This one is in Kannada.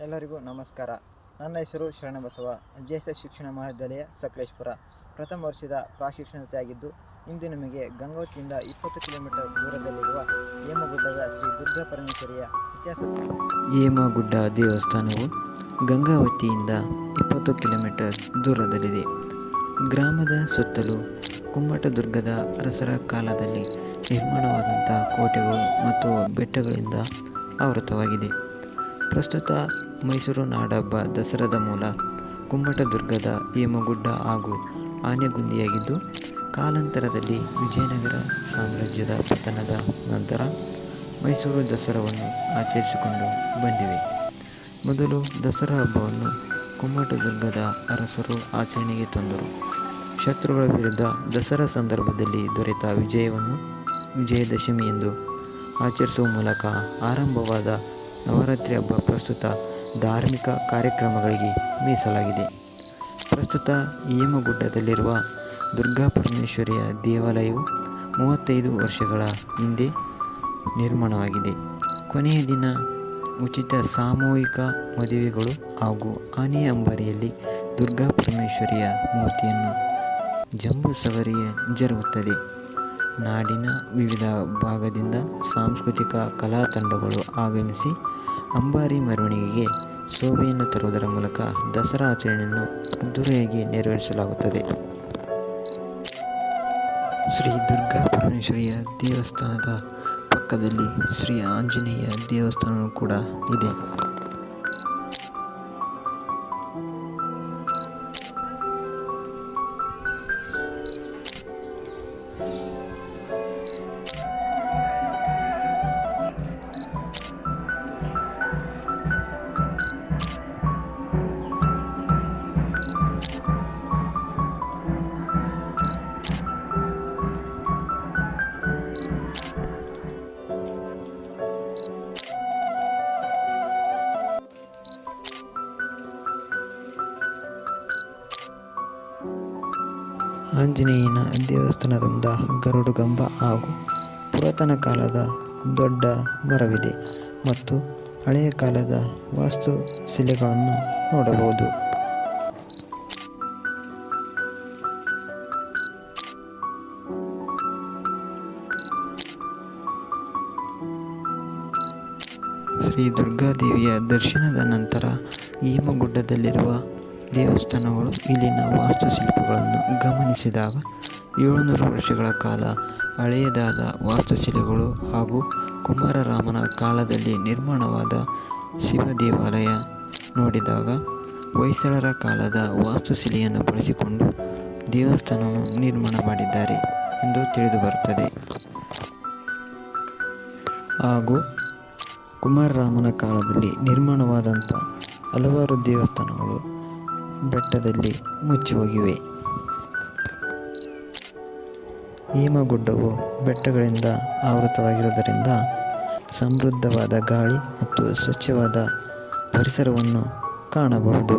ಎಲ್ಲರಿಗೂ ನಮಸ್ಕಾರ. ನನ್ನ ಹೆಸರು ಶರಣಬಸವ. ಜ್ಯೇಷ್ಠ ಶಿಕ್ಷಣ ಮಹಾವಿದ್ಯಾಲಯ ಸಕಲೇಶ್ಪುರ. ಪ್ರಥಮ ವರ್ಷದ ಪ್ರಾಶಿಕ್ಷಣತೆಯಾಗಿದ್ದು, ಇಂದು ನಿಮಗೆ ಗಂಗಾವತಿಯಿಂದ ಇಪ್ಪತ್ತು ಕಿಲೋಮೀಟರ್ ದೂರದಲ್ಲಿರುವ ಹೇಮಗುಡ್ಡದ ಶ್ರೀ ದುರ್ಗಾ ಪರಮೇಶ್ವರಿಯ ಇತಿಹಾಸ. ಹೇಮಗುಡ್ಡ ದೇವಸ್ಥಾನವು ಗಂಗಾವತಿಯಿಂದ ಇಪ್ಪತ್ತು ಕಿಲೋಮೀಟರ್ ದೂರದಲ್ಲಿದೆ. ಗ್ರಾಮದ ಸುತ್ತಲೂ ಕುಮ್ಮಟದುರ್ಗದ ಅರಸರ ಕಾಲದಲ್ಲಿ ನಿರ್ಮಾಣವಾದಂಥ ಕೋಟೆಗಳು ಮತ್ತು ಬೆಟ್ಟಗಳಿಂದ ಆವೃತವಾಗಿದೆ. ಪ್ರಸ್ತುತ ಮೈಸೂರು ನಾಡಹಬ್ಬ ದಸರಾದ ಮೂಲ ಕುಮ್ಮಟದುರ್ಗದ ಹೇಮಗುಡ್ಡ ಹಾಗೂ ಆನೆಗುಂದಿಯಾಗಿದ್ದು ಕಾಲಾಂತರದಲ್ಲಿ ವಿಜಯನಗರ ಸಾಮ್ರಾಜ್ಯದ ಪತನದ ನಂತರ ಮೈಸೂರು ದಸರಾವನ್ನು ಆಚರಿಸಿಕೊಂಡು ಬಂದಿವೆ. ಮೊದಲು ದಸರಾ ಹಬ್ಬವನ್ನು ಕುಮ್ಮಟದುರ್ಗದ ಅರಸರು ಆಚರಣೆಗೆ ತಂದರು. ಶತ್ರುಗಳ ವಿರುದ್ಧ ದಸರಾ ಸಂದರ್ಭದಲ್ಲಿ ದೊರೆತ ವಿಜಯವನ್ನು ವಿಜಯದಶಮಿ ಎಂದು ಆಚರಿಸುವ ಮೂಲಕ ಆರಂಭವಾದ ನವರಾತ್ರಿ ಹಬ್ಬ ಪ್ರಸ್ತುತ ಧಾರ್ಮಿಕ ಕಾರ್ಯಕ್ರಮಗಳಿಗೆ ಮೀಸಲಾಗಿದೆ. ಪ್ರಸ್ತುತ ಹೇಮಗುಡ್ಡದಲ್ಲಿರುವ ದುರ್ಗಾ ಪರಮೇಶ್ವರಿಯ ದೇವಾಲಯವು ಮೂವತ್ತೈದು ವರ್ಷಗಳ ಹಿಂದೆ ನಿರ್ಮಾಣವಾಗಿದೆ. ಕೊನೆಯ ದಿನ ಉಚಿತ ಸಾಮೂಹಿಕ ಮದುವೆಗಳು ಹಾಗೂ ಆನೆ ಅಂಬಾರಿಯಲ್ಲಿ ದುರ್ಗಾ ಪರಮೇಶ್ವರಿಯ ಮೂರ್ತಿಯನ್ನು ಜಂಬೂ ಸವರಿಯ ಜರುಗುತ್ತದೆ. ನಾಡಿನ ವಿವಿಧ ಭಾಗದಿಂದ ಸಾಂಸ್ಕೃತಿಕ ಕಲಾ ತಂಡಗಳು ಆಗಮಿಸಿ ಅಂಬಾರಿ ಮೆರವಣಿಗೆಗೆ ಶೋಭೆಯನ್ನು ತರುವುದರ ಮೂಲಕ ದಸರಾ ಆಚರಣೆಯನ್ನು ಅದ್ದೂರಿಯಾಗಿ ನೆರವೇರಿಸಲಾಗುತ್ತದೆ. ಶ್ರೀ ದುರ್ಗಾ ಪರಮೇಶ್ವರಿಯ ದೇವಸ್ಥಾನದ ಪಕ್ಕದಲ್ಲಿ ಶ್ರೀ ಆಂಜನೇಯ ದೇವಸ್ಥಾನವೂ ಕೂಡ ಇದೆ. ಆಂಜನೇಯನ ದೇವಸ್ಥಾನದಿಂದ ಗರುಡು ಗರುಡುಗಂಬ ಹಾಗೂ ಪುರಾತನ ಕಾಲದ ದೊಡ್ಡ ಮರವಿದೆ ಮತ್ತು ಹಳೆಯ ಕಾಲದ ವಾಸ್ತು ಶಿಲೆಗಳನ್ನು ನೋಡಬಹುದು. ಶ್ರೀ ದುರ್ಗಾದೇವಿಯ ದರ್ಶನದ ನಂತರ ಹೇಮಗುಡ್ಡದಲ್ಲಿರುವ ದೇವಸ್ಥಾನಗಳು, ಇಲ್ಲಿನ ವಾಸ್ತುಶಿಲ್ಪಗಳನ್ನು ಗಮನಿಸಿದಾಗ ಏಳುನೂರು ವರ್ಷಗಳ ಕಾಲ ಹಳೆಯದಾದ ವಾಸ್ತುಶಿಲೆಗಳು ಹಾಗೂ ಕುಮಾರರಾಮನ ಕಾಲದಲ್ಲಿ ನಿರ್ಮಾಣವಾದ ಶಿವ ದೇವಾಲಯ ನೋಡಿದಾಗ ಹೊಯ್ಸಳರ ಕಾಲದ ವಾಸ್ತುಶಿಲೆಯನ್ನು ಬಳಸಿಕೊಂಡು ದೇವಸ್ಥಾನವನ್ನು ನಿರ್ಮಾಣ ಮಾಡಿದ್ದಾರೆ ಎಂದು ತಿಳಿದುಬರುತ್ತದೆ. ಹಾಗೂ ಕುಮಾರರಾಮನ ಕಾಲದಲ್ಲಿ ನಿರ್ಮಾಣವಾದಂಥ ಹಲವಾರು ದೇವಸ್ಥಾನಗಳು ಬೆಟ್ಟದಲ್ಲಿ ಮುಚ್ಚಿ ಹೋಗಿವೆ ಹೇಮಗುಡ್ಡವು ಬೆಟ್ಟಗಳಿಂದ ಆವೃತವಾಗಿರುವುದರಿಂದ ಸಮೃದ್ಧವಾದ ಗಾಳಿ ಮತ್ತು ಸ್ವಚ್ಛವಾದ ಪರಿಸರವನ್ನು ಕಾಣಬಹುದು.